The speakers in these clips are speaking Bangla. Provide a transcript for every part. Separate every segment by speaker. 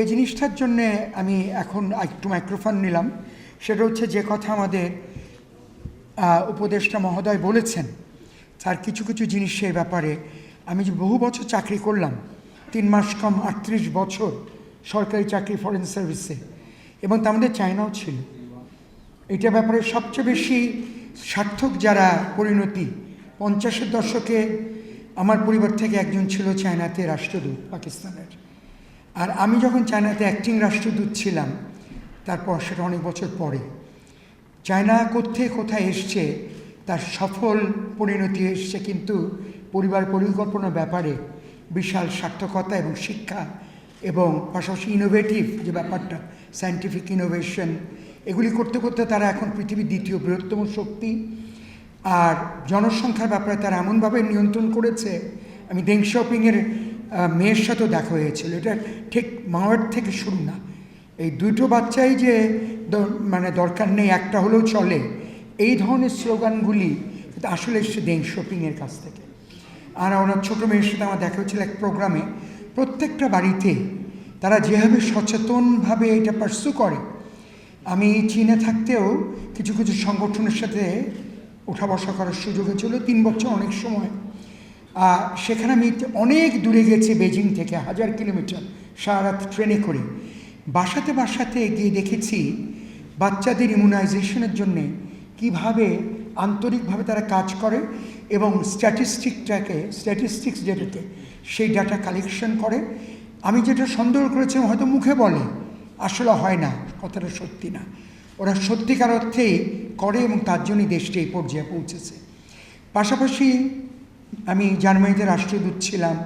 Speaker 1: যে জিনিসটার জন্যে আমি এখন একটু মাইক্রোফোন নিলাম, সেটা হচ্ছে যে কথা আমাদের উপদেষ্টা মহোদয় বলেছেন, তার কিছু কিছু জিনিসের ব্যাপারে। আমি যে বহু বছর চাকরি করলাম, তিন মাস কম আটত্রিশ বছর সরকারি চাকরি ফরেন সার্ভিসে এবং তার মধ্যে চায়নাও ছিল। এটা ব্যাপারে সবচেয়ে বেশি সার্থক যারা পরিণতি, পঞ্চাশের দশকে আমার পরিবার থেকে একজন ছিল চায়নাতে রাষ্ট্রদূত, পাকিস্তানের। আর আমি যখন চায়নাতে অ্যাক্টিং রাষ্ট্রদূত ছিলাম, তারপর সেটা অনেক বছর পরে, চায়না কোথেকে কোথায় এসছে, তার সফল পরিণতি এসছে কিন্তু পরিবার পরিকল্পনার ব্যাপারে বিশাল সার্থকতা এবং শিক্ষা এবং পাশাপাশি ইনোভেটিভ যে ব্যাপারটা সায়েন্টিফিক ইনোভেশন এগুলি করতে করতে তারা এখন পৃথিবীর দ্বিতীয় বৃহত্তম শক্তি। আর জনসংখ্যার ব্যাপারে তারা এমনভাবে নিয়ন্ত্রণ করেছে, আমি দেং শপিংয়ের মেয়ের সাথেও দেখা হয়েছিল। এটা ঠিক মাওয়ার থেকে শুরু না। এই দুটো বাচ্চাই যে মানে দরকার নেই, একটা হলেও চলে, এই ধরনের স্লোগানগুলি আসলে এসছে দেং শপিংয়ের কাছ থেকে। আর ওনার ছোটো মেয়ের সাথে আমার দেখা হয়েছিল এক প্রোগ্রামে। প্রত্যেকটা বাড়িতে তারা যেভাবে সচেতনভাবে এটা পার্সু করে, আমি চীনে থাকতেও কিছু কিছু সংগঠনের সাথে ওঠা বসা করার সুযোগ হয়েছিল। তিন বছর অনেক সময় সেখানে আমি অনেক দূরে গেছি বেজিং থেকে, হাজার কিলোমিটার সারা ট্রেনে করে। বাসাতে বাসাতে গিয়ে দেখেছি বাচ্চাদের ইমিউনাইজেশনের জন্যে কীভাবে আন্তরিকভাবে তারা কাজ করে এবং স্ট্যাটিস্টিকটাকে স্ট্যাটিস্টিক্স যেটাকে, সেই ডাটা কালেকশন করে। আমি যেটা সন্দেহ করেছিলাম হয়তো মুখে বলে, আসলে হয় না, কথাটা সত্যি না। ওরা সত্যিকার অর্থেই করে এবং তার জন্যই দেশটি এই পর্যায়ে পৌঁছেছে। পাশাপাশি আমি জার্মানিতে রাষ্ট্রদূত ছিলাম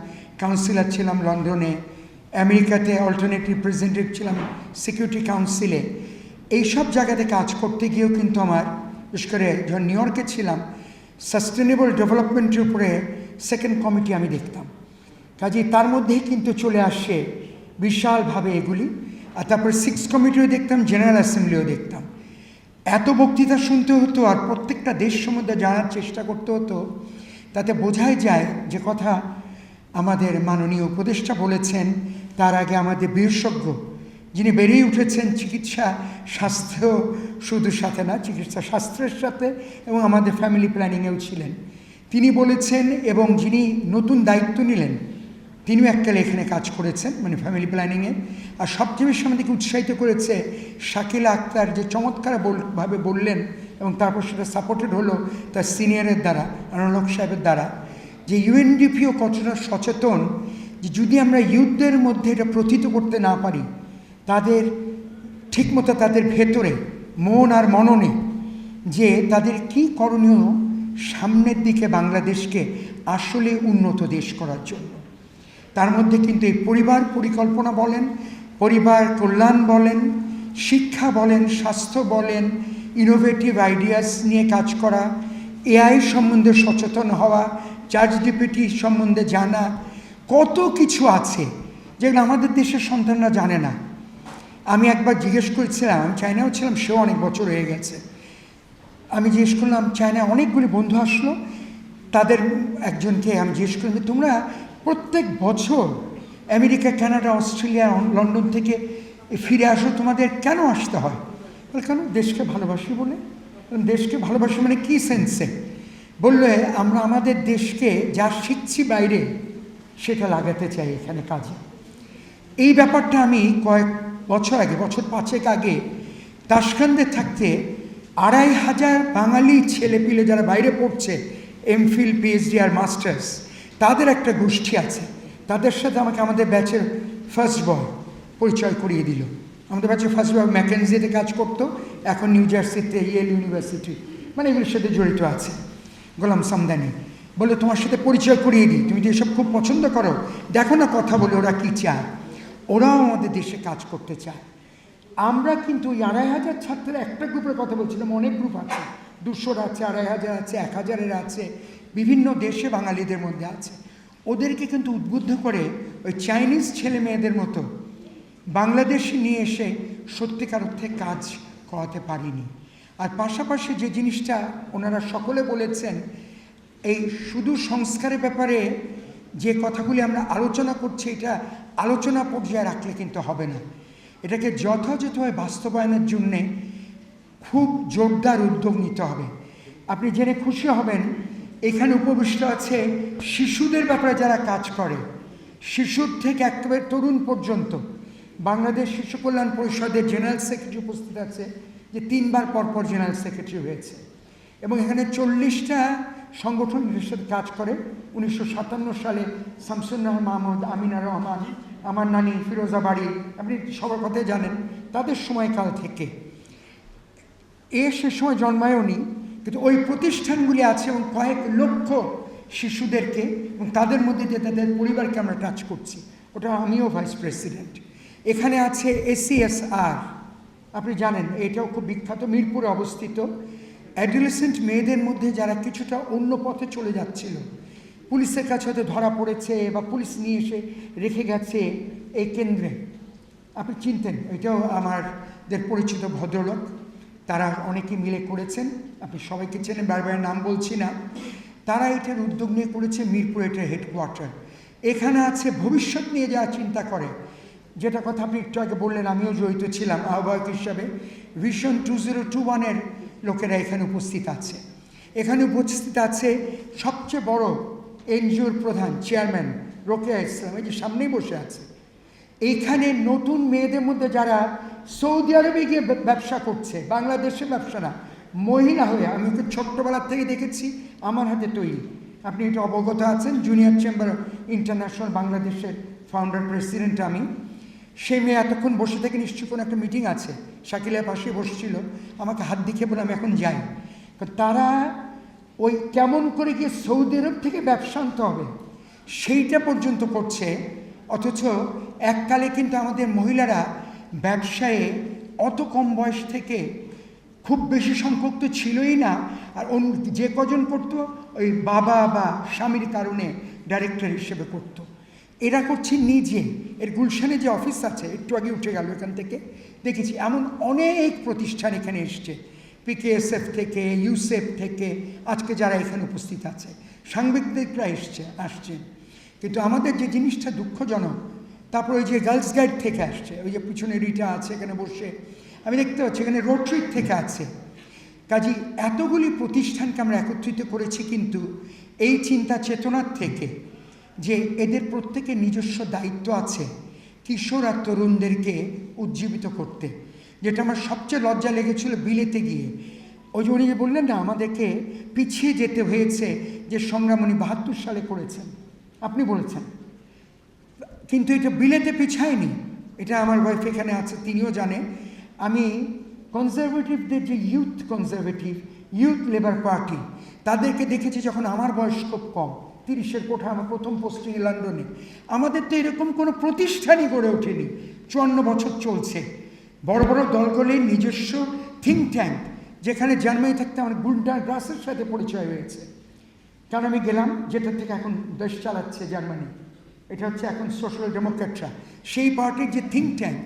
Speaker 1: কাউন্সিলার ছিলাম লন্ডনে, আমেরিকাতে অল্টারনেট রিপ্রেজেন্টেটিভ ছিলাম সিকিউরিটি কাউন্সিলে এইসব জায়গাতে কাজ করতে গিয়েও কিন্তু আমার, বিশেষ করে যখন নিউ ইয়র্কে ছিলাম সাস্টেনেবল ডেভেলপমেন্টের উপরে সেকেন্ড কমিটি আমি দেখতাম। কাজেই তার মধ্যেই কিন্তু চলে আসে বিশালভাবে এগুলি, আর তারপরে সিক্স কমিটিও দেখতাম জেনারেল অ্যাসেম্বলিও দেখতাম। এত বক্তৃতা শুনতে হতো আর প্রত্যেকটা দেশ সম্বন্ধে জানার চেষ্টা করতে হতো তাতে বোঝাই যায় যে কথা আমাদের মাননীয় উপদেষ্টা বলেছেন, তার আগে আমাদের বিশেষজ্ঞ যিনি বেরিয়ে উঠেছেন চিকিৎসা স্বাস্থ্য, শুধু সাথে না, চিকিৎসা শাস্ত্রের সাথে এবং আমাদের ফ্যামিলি প্ল্যানিংয়েও ছিলেন। তিনি বলেছেন এবং যিনি নতুন দায়িত্ব নিলেন, তিনিও এককালে এখানে কাজ করেছেন মানে ফ্যামিলি প্ল্যানিংয়ে আর সবচেয়ে বেশি আমাদেরকে উৎসাহিত করেছে শাকিলা আক্তার যে চমৎকার বল- ভাবে বললেন এবং তারপর সেটা সাপোর্টেড হলো তার সিনিয়রের দ্বারা আনোলক সাহেবের দ্বারা, যে ইউএনডিপিও কতটা সচেতন যে যদি আমরা ইউথদের মধ্যে এটা প্রথিত করতে না পারি, তাদের ঠিকমতো তাদের ভেতরে মন আর মননে যে তাদের কি করণীয় সামনের দিকে বাংলাদেশকে আসলে উন্নত দেশ করার জন্য। তার মধ্যে কিন্তু এই পরিবার পরিকল্পনা বলেন, পরিবার কল্যাণ বলেন, শিক্ষা বলেন, স্বাস্থ্য বলেন ইনোভেটিভ আইডিয়াস নিয়ে কাজ করা এআই সম্বন্ধে সচেতন হওয়া চার্জ ডিপিটি সম্বন্ধে জানা, কত কিছু আছে যেগুলো আমাদের দেশের সন্তানরা জানে না। আমি একবার জিজ্ঞেস করেছিলাম, আমি চায়নাও ছিলাম, সেও অনেক বছর হয়ে গেছে। আমি জিজ্ঞেস করলাম, চায়নায় অনেকগুলি বন্ধু আসলো? তাদের একজনকে আমি জিজ্ঞেস করলাম, তোমরা প্রত্যেক বছর আমেরিকা, কানাডা, অস্ট্রেলিয়া, লন্ডন থেকে ফিরে আসো, তোমাদের কেন আসতে হয়? কেন? দেশকে ভালোবাসি বলে। দেশকে ভালোবাসি মানে কী সেন্সে বললে, আমরা আমাদের দেশকে যা শিখছি বাইরে, সেটা লাগাতে চাই এখানে কাজে। এই ব্যাপারটা আমি কয়েক বছর আগে, বছর পাঁচেক আগে তাসখান্দে থাকতে আড়াই হাজার বাঙালি ছেলেপিলে যারা বাইরে পড়ছে এমফিল পিএইচডি আর মাস্টার্স তাদের একটা গোষ্ঠী আছে। তাদের সাথে আমাকে, আমাদের ব্যাচের ফার্স্ট বয় পরিচয় করিয়ে দিল। আমাদের ফার্স্ট বয় ম্যাকেনজিতে কাজ করতো, এখন নিউ জার্সিতে ইয়েল ইউনিভার্সিটি মানে এগুলোর সাথে জড়িত আছে। গোলাম সামদানি, বলে, তোমার সাথে পরিচয় করিয়ে দিই, তুমি যে এসব খুব পছন্দ করো, দেখো না কথা বলে ওরা কী চায়। ওরাও আমাদের দেশে কাজ করতে চায়। আমরা কিন্তু ওই আড়াই হাজার ছাত্রের একটা গ্রুপের কথা বলছিলাম, অনেক গ্রুপ আছে। দুশোর আছে, আড়াই হাজার আছে, এক হাজারের আছে, বিভিন্ন দেশে বাঙালিদের মধ্যে আছে। ওদেরকে কিন্তু উদ্বুদ্ধ করে ওই চাইনিজ ছেলে মেয়েদের মতো বাংলাদেশে নিয়ে এসে সত্যিকার অর্থে কাজ করাতে পারিনি। আর পাশাপাশি যে জিনিসটা ওনারা সকলে বলেছেন, এই শুধু সংস্কারের ব্যাপারে যে কথাগুলি আমরা আলোচনা করছি, এটা আলোচনা পর্যায়ে রাখলে কিন্তু হবে না। এটাকে যথাযথভাবে বাস্তবায়নের জন্যে খুব জোরদার উদ্যোগ নিতে হবে। আপনি জেনে খুশি হবেন, এখানে উপবিষ্ট আছে শিশুদের ব্যাপারে যারা কাজ করে। শিশুর থেকে একেবারে তরুণ পর্যন্ত বাংলাদেশ শিশু কল্যাণ পরিষদের জেনারেল সেক্রেটারি উপস্থিত আছে, যে তিনবার পরপর জেনারেল সেক্রেটারি হয়েছে। এবং এখানে চল্লিশটা সংগঠন সাথে কাজ করে। উনিশশো সাতান্ন সালে শামসুন্নাহ মাহমুদ আমিনা রহমান, আমার নানি ফিরোজা বাড়ি, আপনি সবার কথাই জানেন, তাদের সময়কাল থেকে। এ সে সময় জন্মায়নি কিন্তু ওই প্রতিষ্ঠানগুলি আছে এবং কয়েক লক্ষ শিশুদেরকে এবং তাদের মধ্যে দিয়ে তাদের পরিবারকে আমরা টাচ করছি, ওটা আমিও ভাইস প্রেসিডেন্ট এখানে আছে এসিএসআর আপনি জানেন, এটাও খুব বিখ্যাত, মিরপুরে অবস্থিত। অ্যাডোলেসেন্ট মেয়েদের মধ্যে যারা কিছুটা অন্য পথে চলে যাচ্ছিল, পুলিশের কাছে হয়তো ধরা পড়েছে বা পুলিশ নিয়ে এসে রেখে গেছে এই কেন্দ্রে। আপনি চিনতেন, এটাও আমাদের পরিচিত ভদ্রলোক। তারা অনেকে মিলে করেছেন, আপনি সবাইকে চেনেন, বারবার নাম বলছি না। তারা এটার উদ্যোগ নিয়ে করেছে মিরপুর এটার হেডকোয়ার্টার এখানে আছে, ভবিষ্যৎ নিয়ে যারা চিন্তা করে যেটা কথা আপনি একটু আগে বললেন, আমিও জড়িত ছিলাম, আহ্বায়ক হিসাবে। ভিশন টু জিরো টু ওয়ানের লোকেরা এখানে উপস্থিত আছে। এখানে উপস্থিত আছে সবচেয়ে বড় এনজিওর প্রধান, চেয়ারম্যান রোকেয়া ইসলাম, এই যে সামনেই বসে আছে। এইখানে নতুন মেয়েদের মধ্যে যারা সৌদি আরবে গিয়ে ব্যবসা করছে বাংলাদেশে ব্যবসা না, মহিলা হয়ে, আমি তো ছোট্টবেলার থেকে দেখেছি, আমার হাতে তৈরি। আপনি এটা অবগত আছেন জুনিয়র চেম্বার ইন্টারন্যাশনাল বাংলাদেশের ফাউন্ডার প্রেসিডেন্ট আমি। সেই মেয়ে এতক্ষণ বসে থেকে নিশ্চয়ই কোনো একটা মিটিং আছে। শাকিলের পাশে বসছিল। আমাকে হাত দেখিয়ে বলে আমি এখন যাই। তারা ওই কেমন করে গিয়ে সৌদি আরব থেকে ব্যবসা আনতে হবে, সেইটা পর্যন্ত করছে। অথচ এককালে কিন্তু আমাদের মহিলারা ব্যবসায়ে অত কম বয়স থেকে খুব বেশি সংখ্যক তো ছিলই না। আর অন্য যে কজন করতো ওই বাবা বা স্বামীর কারণে ডাইরেক্টর হিসেবে করতো এরা করছি নিজে। এর গুলশানে যে অফিস আছে, একটু আগে উঠে গেল এখান থেকে, দেখেছি এমন অনেক প্রতিষ্ঠান এখানে এসছে। পিকেএসএফ থেকে, ইউসেফ থেকে, আজকে যারা এখানে উপস্থিত আছে। সাংবাদিকরা এসছে, আসছেন। কিন্তু আমাদের যে জিনিসটা দুঃখজনক, তারপর ওই যে গার্লস গাইড থেকে আসছে, ওই যে পিছনে রিটা আছে এখানে বসে। আমি দেখতে পাচ্ছি এখানে রোট্রিক থেকে আছে। কাজী, এতগুলি প্রতিষ্ঠানকে আমরা একত্রিত করেছি কিন্তু এই চিন্তা চেতনার থেকে যে এদের প্রত্যেকের নিজস্ব দায়িত্ব আছে কিশোর আর তরুণদেরকে উজ্জীবিত করতে। যেটা আমার সবচেয়ে লজ্জা লেগেছিল বিলেতে গিয়ে। ওই যে উনি যে বললেন না, আমাদেরকে পিছিয়ে যেতে হয়েছে যে সংগ্রাম উনি বাহাত্তর সালে করেছেন। আপনি বলেছেন। কিন্তু এটা বিলেতে পিছায়নি। এটা আমার ওয়াইফ এখানে আছে, তিনিও জানে। আমি কনজারভেটিভদের যে youth conservative youth labour party তাদেরকে দেখেছি যখন আমার বয়স খুব কম। তিরিশের কোঠা আমার প্রথম পোস্টিং লন্ডনে আমাদের তো এরকম কোনো প্রতিষ্ঠানই গড়ে ওঠেনি। চুয়ান্ন বছর চলছে। বড় বড় দলগুলির নিজস্ব থিঙ্ক ট্যাঙ্ক যেখানে জার্মানি থাকতে আমার গুন্ডা গ্রাসের সাথে পরিচয় হয়েছে। কারণ আমি গেলাম যেটা থেকে এখন দেশ চালাচ্ছে জার্মানি। এটা হচ্ছে এখন সোশ্যাল ডেমোক্র্যাটরা সেই পার্টির যে থিঙ্ক ট্যাঙ্ক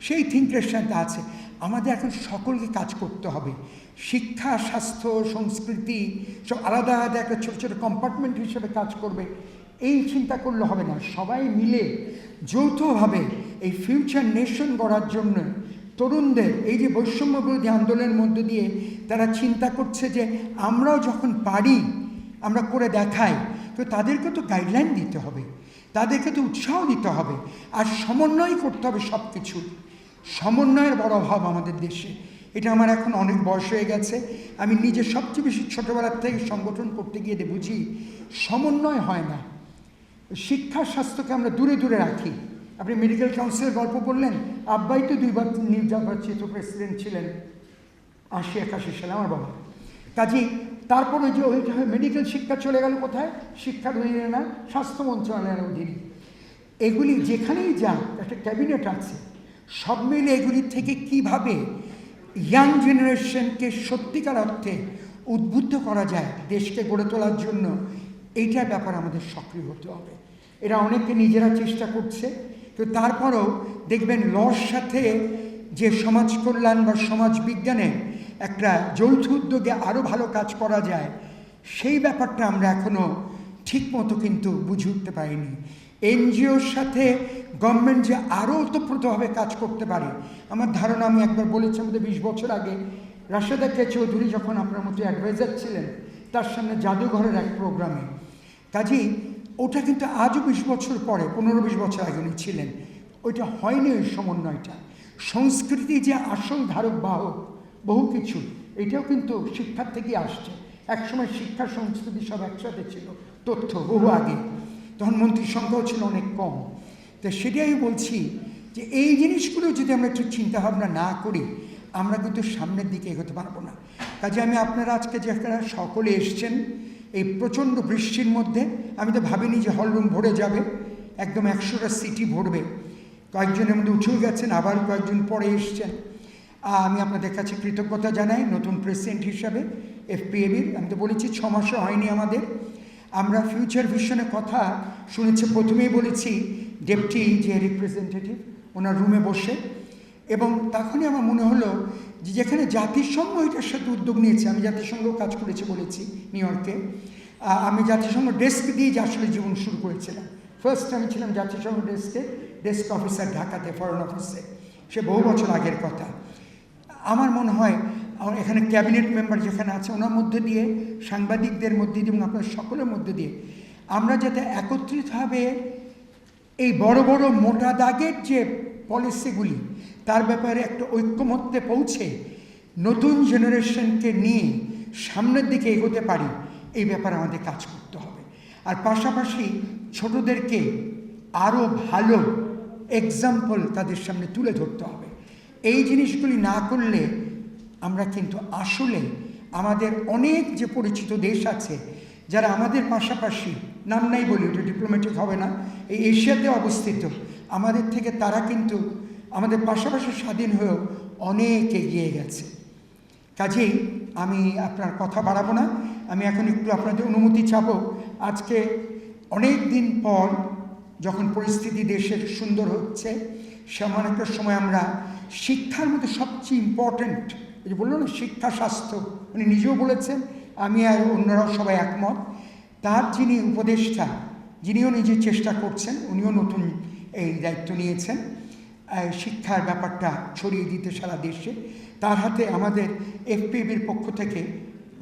Speaker 1: সেই থিঙ্কের সাথে আছে। আমাদের এখন সকলকে কাজ করতে হবে। শিক্ষা, স্বাস্থ্য, সংস্কৃতি, সব আলাদা আলাদা একটা ছোটো ছোটো কম্পার্টমেন্ট হিসেবে কাজ করবে। এই চিন্তা করলে হবে না। সবাই মিলে যৌথভাবে এই ফিউচার নেশন গড়ার জন্য তরুণদের, এই যে বৈষম্য বিরোধী আন্দোলনের মধ্য দিয়ে তারা চিন্তা করছে যে আমরাও যখন পারি, আমরা করে দেখাই, তো তাদেরকে তো গাইডলাইন দিতে হবে। তাদেরকে তো উৎসাহ দিতে হবে। আর সমন্বয় করতে হবে সব কিছু সমন্বয়ের বড় অভাব আমাদের দেশে। এটা আমার এখন অনেক বয়স হয়ে গেছে। আমি নিজে সবচেয়ে বেশি ছোটোবেলার থেকে সংগঠন করতে গিয়ে বুঝি, সমন্বয় হয় না। শিক্ষা স্বাস্থ্যকে আমরা দূরে দূরে রাখি। আপনি মেডিকেল কাউন্সিলের গল্প বললেন, আব্বাই তো দুইবার নির্বাচিত প্রেসিডেন্ট ছিলেন। আশি একাশি সালে, আমার বাবা। কাজী তারপর ওই যে ওইটা মেডিকেল শিক্ষা চলে গেল কোথায়? শিক্ষার অধীনে না, স্বাস্থ্য মন্ত্রণালয়ের অধীনে। এগুলি যেখানেই যান একটা ক্যাবিনেট আছে। সব মিলে এগুলির থেকে কীভাবে ইয়াং জেনারেশনকে সত্যিকার অর্থে উদ্বুদ্ধ করা যায়, দেশকে গড়ে তোলার জন্য, এইটার ব্যাপার আমাদের সক্রিয় হতে হবে। এরা অনেকে নিজেরা চেষ্টা করছে, তো তারপরেও দেখবেন লর সাথে যে সমাজ কল্যাণ বা সমাজ বিজ্ঞানে একটা যৌথ উদ্যোগে আরও ভালো কাজ করা যায়, সেই ব্যাপারটা আমরা এখনও ঠিক মতো কিন্তু বুঝে উঠতে পারিনি। এনজিওর সাথে গভর্নমেন্ট যে আরও ওতপ্রোতভাবে কাজ করতে পারে, আমার ধারণা আমি একবার বলেছি আমাদের বিশ বছর আগে, রাশেদা কে চৌধুরী যখন আপনার মতো অ্যাডভাইজার ছিলেন, তার সামনে জাদুঘরের এক প্রোগ্রামে কাজেই ওটা কিন্তু আজও বিশ বছর পরে, পনেরো বিশ বছর আগে উনি ছিলেন, ওইটা হয়নি ওই সমন্বয়টা। সংস্কৃতি যে আসল ধারক বাহক বহু কিছু, এটাও কিন্তু শিক্ষার থেকেই আসছে। একসময় শিক্ষা, সংস্কৃতি সব একসাথে ছিল, তথ্য বহু আগে। তখন মন্ত্রীর সংখ্যাও ছিল অনেক কম। তো সেটাই আমি বলছি যে এই জিনিসগুলো যদি আমরা একটু চিন্তাভাবনা না করি, আমরা কিন্তু সামনের দিকে এগোতে পারব না। কাজে আমি আপনারা আজকে যেখানে সকলে এসছেন, এই প্রচণ্ড বৃষ্টির মধ্যে, আমি তো ভাবিনি যে হলরুম ভরে যাবে, একদম একশোটা সিটি ভরবে। কয়েকজনের মধ্যে উঠেও গেছেন, আবার কয়েকজন পরে এসছেন। আমি আপনাদের কাছে কৃতজ্ঞতা জানাই, নতুন প্রেসিডেন্ট হিসাবে, এফপিএবির, আমি তো বলেছি ছ হয়নি আমাদের। আমরা ফিউচার ভিশনের কথা শুনেছি, প্রথমেই বলেছি ডেপুটি যে রিপ্রেজেন্টেটিভ ওনার রুমে বসে। এবং তখনই আমার মনে হলো যে যেখানে জাতিসংঘ এটার সাথে উদ্যোগ নিয়েছে, আমি জাতিসংঘেও কাজ করেছি বলেছি নিউ ইয়র্কে আমি জাতিসংঘ ডেস্ক দিয়ে যে আসলে জীবন শুরু করেছিলাম। ফার্স্ট আমি ছিলাম জাতিসংঘ ডেস্কে ডেস্ক অফিসার ঢাকাতে ফরেন অফিসে সে বহু বছর আগের কথা। আমার মনে হয় এখানে ক্যাবিনেট মেম্বার যেখানে আছে, ওনার মধ্যে দিয়ে, সাংবাদিকদের মধ্যে দিয়ে এবং আপনার সকলের মধ্যে দিয়ে, আমরা যাতে একত্রিতভাবে এই বড় বড় মোটা দাগের যে পলিসিগুলি, তার ব্যাপারে একটা ঐক্যমত্যে পৌঁছে, নতুন জেনারেশনকে নিয়ে সামনের দিকে এগোতে পারি, এই ব্যাপারে আমাদের কাজ করতে হবে। আর পাশাপাশি ছোটদেরকে আরও ভালো এক্সাম্পল তাদের সামনে তুলে ধরতে হবে। এই জিনিসগুলি না করলে আমরা কিন্তু আসলে আমাদের অনেক যে পরিচিত দেশ আছে, যারা আমাদের পাশাপাশি, নাম নাই বলি ওটা ডিপ্লোম্যাটিক হবে না, এই এশিয়াতে অবস্থিত, আমাদের থেকে তারা কিন্তু আমাদের পাশাপাশি স্বাধীন হয়েও অনেক এগিয়ে গেছে। কাজেই আমি আপনার কথা বাড়াবো না, আমি এখন একটু আপনাদের অনুমতি চাবো, আজকে অনেক দিন পর যখন পরিস্থিতি দেশের সুন্দর হচ্ছে সেমন একটা সময় আমরা শিক্ষার মধ্যে সবচেয়ে ইম্পর্ট্যান্ট যে বলল, না, শিক্ষা, স্বাস্থ্য। উনি নিজেও বলেছেন, আমি আর অন্যরাও সবাই একমত। তার যিনি উপদেষ্টা, যিনিও নিজে চেষ্টা করছেন, উনিও নতুন এই দায়িত্ব নিয়েছেন। শিক্ষার ব্যাপারটা ছড়িয়ে দিতে সারা দেশে। তার হাতে আমাদের এফপিবির পক্ষ থেকে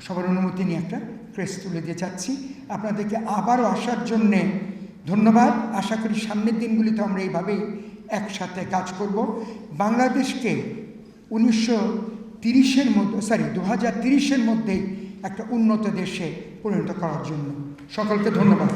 Speaker 1: সবার অনুমতি নিয়ে একটা ক্রেস তুলে দিয়ে যাচ্ছি। আপনাদেরকে আবারও আসার জন্যে ধন্যবাদ। আশা করি সামনের দিনগুলিতে আমরা এইভাবেই একসাথে কাজ করব। বাংলাদেশকে উনিশশো তিরিশের মধ্যে সরি দু হাজার তিরিশের মধ্যেই একটা উন্নত দেশে পরিণত করার জন্য। সকলকে ধন্যবাদ।